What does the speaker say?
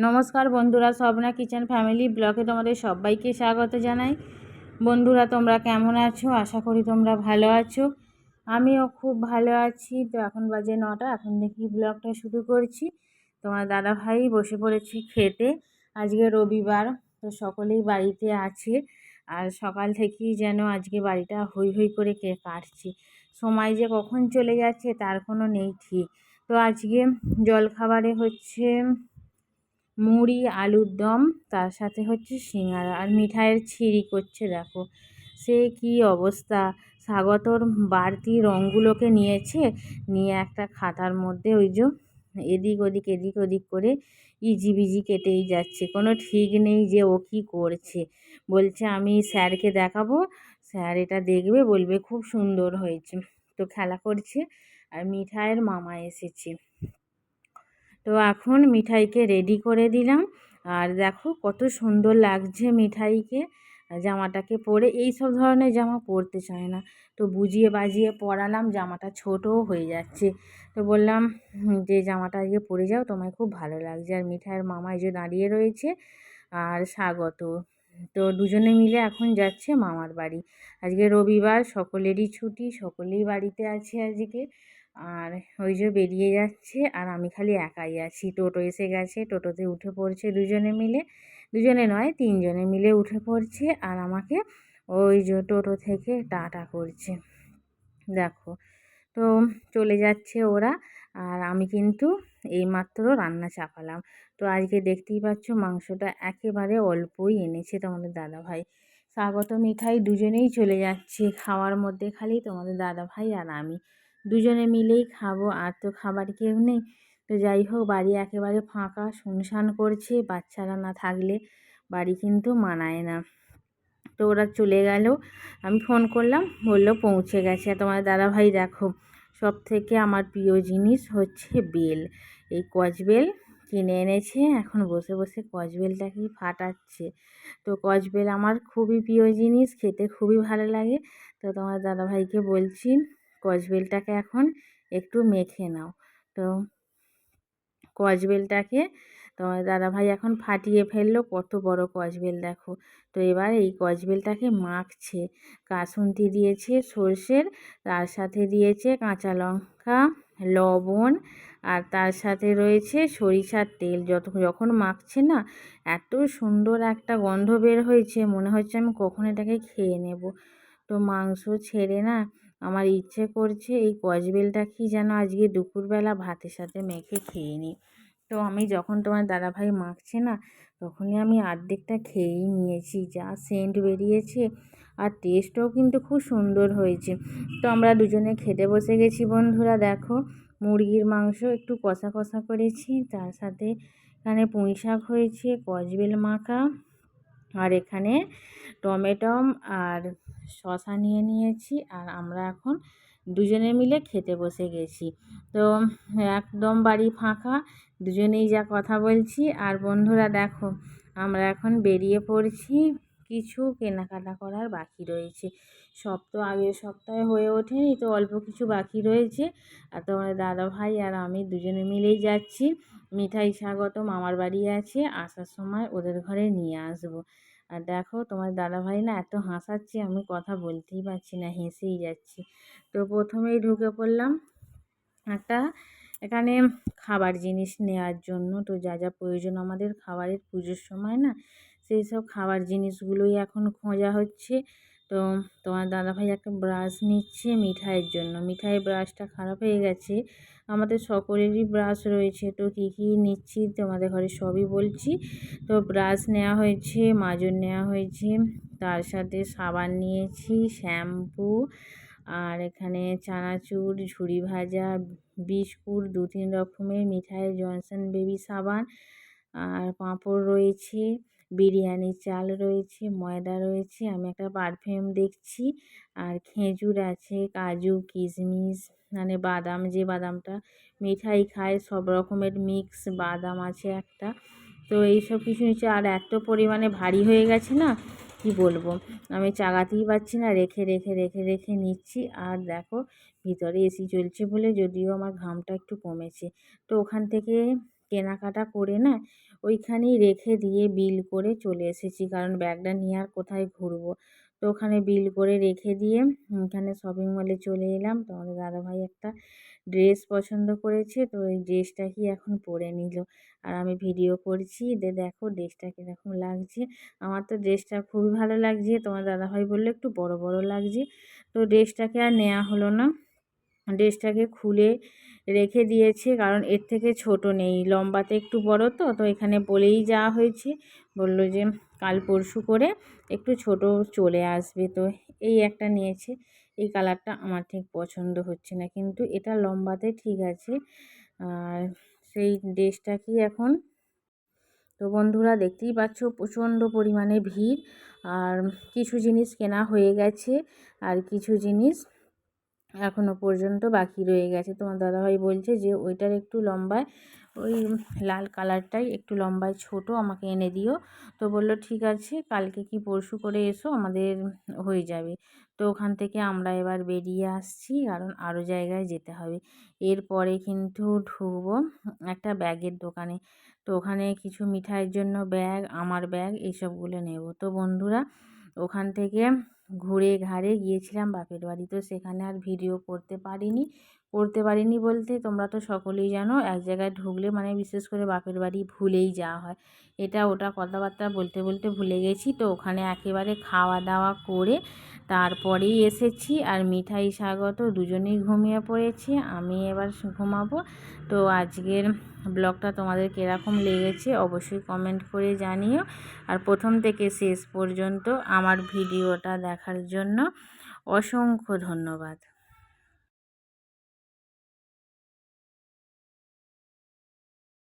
নমস্কার বন্ধুরা, Swapna kitchen family ব্লগে তোমাদের সবাইকে স্বাগত জানাই। বন্ধুরা, তোমরা কেমন আছো? আশা করি তোমরা ভালো আছো। আমিও খুব ভালো আছি। তো এখন বাজে নটা, এখন দেখি ব্লগটা শুরু করছি। তোমার দাদা ভাই বসে পড়েছি খেতে। আজকে রবিবার, তো সকলেই বাড়িতে আছে। আর সকাল থেকেই যেন আজকে বাড়িটা হই হই করে কে কাটছি। সময় যে কখন চলে যাচ্ছে, তার কোনো নেই ঠিক। তো আজকে জলখাবারে হচ্ছে মুড়ি, আলুর দম, তার সাথে হচ্ছে সিঙ্গারা আর মিঠাইয়ের ছিঁড়ি করছে, দেখো। সে কি অবস্থা? স্বাগতর বাড়তি রঙগুলোকে নিয়েছে, নিয়ে একটা খাতার মধ্যে ওই যে এদিক ওদিক এদিক ওদিক করে ইজি বিজি কেটেই যাচ্ছে। কোনো ঠিক নেই যে ও কী করছে। বলছে, আমি স্যারকে দেখাবো। স্যার এটা দেখবে, বলবে খুব সুন্দর হয়েছে। তো খেলা করছে আর মিঠাইয়ের মামা এসেছে। তো এখন মিঠাইকে রেডি করে দিলাম। আর দেখো কত সুন্দর লাগছে মিঠাইকে। জামাটাকে পরে, এই সব ধরনের জামা পরতে চায় না। তো বুঝিয়ে বাজিয়ে পরালাম, জামাটা ছোটও হয়ে যাচ্ছে। তো বললাম যে জামাটা আজকে পরে যাও, তোমায় খুব ভালো লাগছে। আর মিঠাইয়ের মামা যে দাঁড়িয়ে রয়েছে, আর স্বাগত। তো দুজনে মিলে এখন যাচ্ছে মামার বাড়ি। আজকে রবিবার, সকলেরই ছুটি, সকলেই বাড়িতে আছে আজকে। আর ওই যে বেরিয়ে যাচ্ছে আর আমি খালি একাই আছি। টোটো এসে গেছে, টোটোতে উঠে পড়ছে দুজনে মিলে। দুজনে নয়, তিনজনে মিলে উঠে পড়ছে আর আমাকে ওই যে টোটো থেকে টাটা করছে। দেখো, তো চলে যাচ্ছে ওরা আর আমি কিন্তু এইমাত্র রান্না চাপালাম। তো আজকে দেখতেই পাচ্ছ মাংসটা একেবারে অল্পই এনেছে তোমাদের দাদাভাই। স্বাগত মিঠাই, দুজনেই চলে যাচ্ছে। খাওয়ার মধ্যে খালি তোমাদের দাদাভাই আর আমি। দুজনে মিলেই খাব, আর তো খাবার কেউ নেই। তো যাই হোক, বাড়ি একেবারে ফাঁকা, শুনশান করছে, বাচ্চারা না থাকলে বাড়ি কিন্তু মানায় না। তো ওরা চলে গেল। আমি ফোন করলাম, বলল পৌঁছে গেছে। তোমার দাদাভাই দেখো, সব থেকে আমার প্রিয় জিনিস হচ্ছে বেল। এই কচবেল কিনে এনেছে, এখন বসে বসে কচবেলটাকেই ফাটাচ্ছে। তো কচবেল আমার খুবই প্রিয় জিনিস, খেতে খুবই ভালো লাগে। তো তোমার দাদাভাইকে বলছি কচবেলটাকে এখন একটু মেখে নাও। তো কচবেলটাকে তোমার দাদাভাই এখন ফাটিয়ে ফেলল, কত বড় কচবেল দেখো। তো এবার এই কচবেলটাকে মাখছে, কাসুন্তি দিয়েছে সর্ষের, তার সাথে দিয়েছে কাঁচা লঙ্কা, লবণ, আর তার সাথে রয়েছে সরিষার তেল। যত, যখন মাখছে না, এত সুন্দর একটা গন্ধ বের হয়েছে, মনে হচ্ছে আমি কখন এটাকে খেয়ে নেব। তো মাংস ছেড়ে না আমার ইচ্ছে করছে এই কচবেলটা কি যেন আজকে দুপুরবেলা ভাতের সাথে মেখে খেয়ে নিই। তো আমি যখন তোমার দাদাভাই মাখছে না, তখনই আমি অর্ধেকটা খেয়েই নিয়েছি, যা সেন্ট বেরিয়েছে আর টেস্টও কিন্তু খুব সুন্দর হয়েছে। তো আমরা দুজনে খেতে বসে গেছি বন্ধুরা, দেখো মুরগির মাংস একটু কষা কষা করেছি, তার সাথে এখানে পুঁই শাক হয়েছে কচবেল মাখা। আর এখানে টমেটো আর শশা নিয়ে নিয়েছি আর আমরা এখন দুজনে মিলে খেতে বসে গেছি। তো একদম বাড়ি ফাঁকা, দুজনেই যা কথা বলছি। আর বন্ধুরা দেখো, আমরা এখন বেরিয়ে পড়ছি, কিছু কেনাকাটা করার বাকি রয়েছে। সব তো আগের সপ্তাহে হয়ে ওঠেনি, তো অল্প কিছু বাকি রয়েছে। আর তোমার দাদা ভাই আর আমি দুজনে মিলেই যাচ্ছি। মিঠাই স্বাগত মামার বাড়ি আছে, আসার সময় ওদের ঘরে নিয়ে আসব। আর দেখো তোমার দাদাভাই না এত হাসাচ্ছে, আমি কথা বলতেই পারছি না, হেসেই যাচ্ছি। তো প্রথমেই ঢুকে পড়লাম একটা এখানে খাবার জিনিস নেওয়ার জন্য। তো যা যা প্রয়োজন আমাদের খাবারের পুজোর সময় না, সেই সব খাবার জিনিসগুলোই এখন খোঁজা হচ্ছে। তো তোমার দাদাভাই একটা ব্রাশ নিচ্ছে মিঠাইয়ের জন্য। মিঠাইয়ের ব্রাশটা খারাপ হয়ে গেছে। আমাদের সকলেরই ব্রাশ রয়েছে। তো কী কী নিচ্ছি তোমাদের ঘরে সবই বলছি। তো ব্রাশ নেওয়া হয়েছে মাজন নেওয়া হয়েছে, তার সাথে সাবান নিয়েছি, শ্যাম্পু, আর এখানে চানাচুর, ঝুড়ি ভাজা, বিস্কুট দু তিন রকমের মিঠাই জনসন বেবি সাবান, আর পাঁপড় রয়েছে। বিরিয়ানির চাল রয়েছে, ময়দা রয়েছে, আমি একটা পারফিউম দেখছি। আর খেজুর আছে, কাজু, কিশমিশ মানে বাদাম, যে বাদামটা মিঠাই খায়, সব রকমের মিক্স বাদাম আছে একটা। তো এইসব কিছু নিচ্ছে, আর এত পরিমাণে ভারী হয়ে গেছে না, কি বলব? আমি চাগাতেই পারছি না, রেখে রেখে রেখে রেখে নিচ্ছি। আর দেখো, ভিতরে এসি চলছে বলে যদিও আমার ঘামটা একটু কমেছে। তো ওখান থেকে কেনাকাটা করে না ওইখানেই রেখে দিয়ে বিল করে চলে এসেছি। কারণ ব্যাগটা নিয়ে আর কোথায় ঘুরবো? তো ওখানে বিল করে রেখে দিয়ে ওখানে শপিং মলে চলে এলাম। তো তোমাদের দাদাভাই একটা ড্রেস পছন্দ করেছে। তো ওই ড্রেসটা কি এখন পরে নিল। আর আমি ভিডিও করছি দে দেখো ড্রেসটা কীরকম লাগছে। আমার তো ড্রেসটা খুবই ভালো লাগছে। তোমার দাদাভাই বলল একটু বড় বড় লাগছে। তো ড্রেসটাকে আর নেওয়া হলো না। ড্রেসটাকে খুলে রেখে দিয়েছে, কারণ এর থেকে ছোট নেই। লম্বাতে একটু বড় তো তো এখানে বলেই যাওয়া হয়েছে। বলল যে, কাল পরশু করে একটু ছোট চলে আসবে। তো এই একটা নিয়েছে। এই কালারটা আমার ঠিক পছন্দ হচ্ছে না, কিন্তু এটা লম্বাতে ঠিক আছে। আর সেই ড্রেসটা কি এখন? তো বন্ধুরা, দেখতেই পাচ্ছ প্রচণ্ড পরিমাণে ভিড়। আর কিছু জিনিস কেনা হয়ে গেছে, আর কিছু জিনিস এখনও পর্যন্ত বাকি রয়ে গেছে। তোমার দাদাভাই বলছে যে, ওইটার একটু লম্বায়, ওই লাল কালারটাই একটু লম্বায় ছোট, আমাকে এনে দিও। তো বলল, ঠিক আছে, কালকে কি পরশু করে এসো, আমাদের হয়ে যাবে। তো ওখান থেকে আমরা এবার বেরিয়ে আসছি, কারণ আরও জায়গায় যেতে হবে। এরপরে কিন্তু ঢুকবো একটা ব্যাগের দোকানে। তো ওখানে কিছু মিঠাইয়ের জন্য ব্যাগ, আমার ব্যাগ, এইসবগুলো নেব। তো বন্ধুরা, ওখান থেকে ঘুরে ঘাড়ে গিয়েছিলাম বাপের বাড়ি। তো সেখানে আর ভিডিও করতে পারিনি। করতে পারিনি বলতে তোমরা তো সকলেই জানো, এক জায়গায় ঢুকলে মানে বিশেষ করে বাপের বাড়ি ভুলেই যাওয়া হয়। এটা ওটা কথাবার্তা বলতে বলতে ভুলে গেছি। তো ওখানে একেবারে খাওয়া দাওয়া করে তারপরেই এসেছি আর মিঠাই স্বাগত, দুজনেই ঘুমিয়ে পড়েছি, আমি এবার ঘুমাবো। তো আজকের ব্লগটা তোমাদের কীরকম লেগেছে অবশ্যই কমেন্ট করে জানিও। আর প্রথম থেকে শেষ পর্যন্ত আমার ভিডিওটা দেখার জন্য অসংখ্য ধন্যবাদ।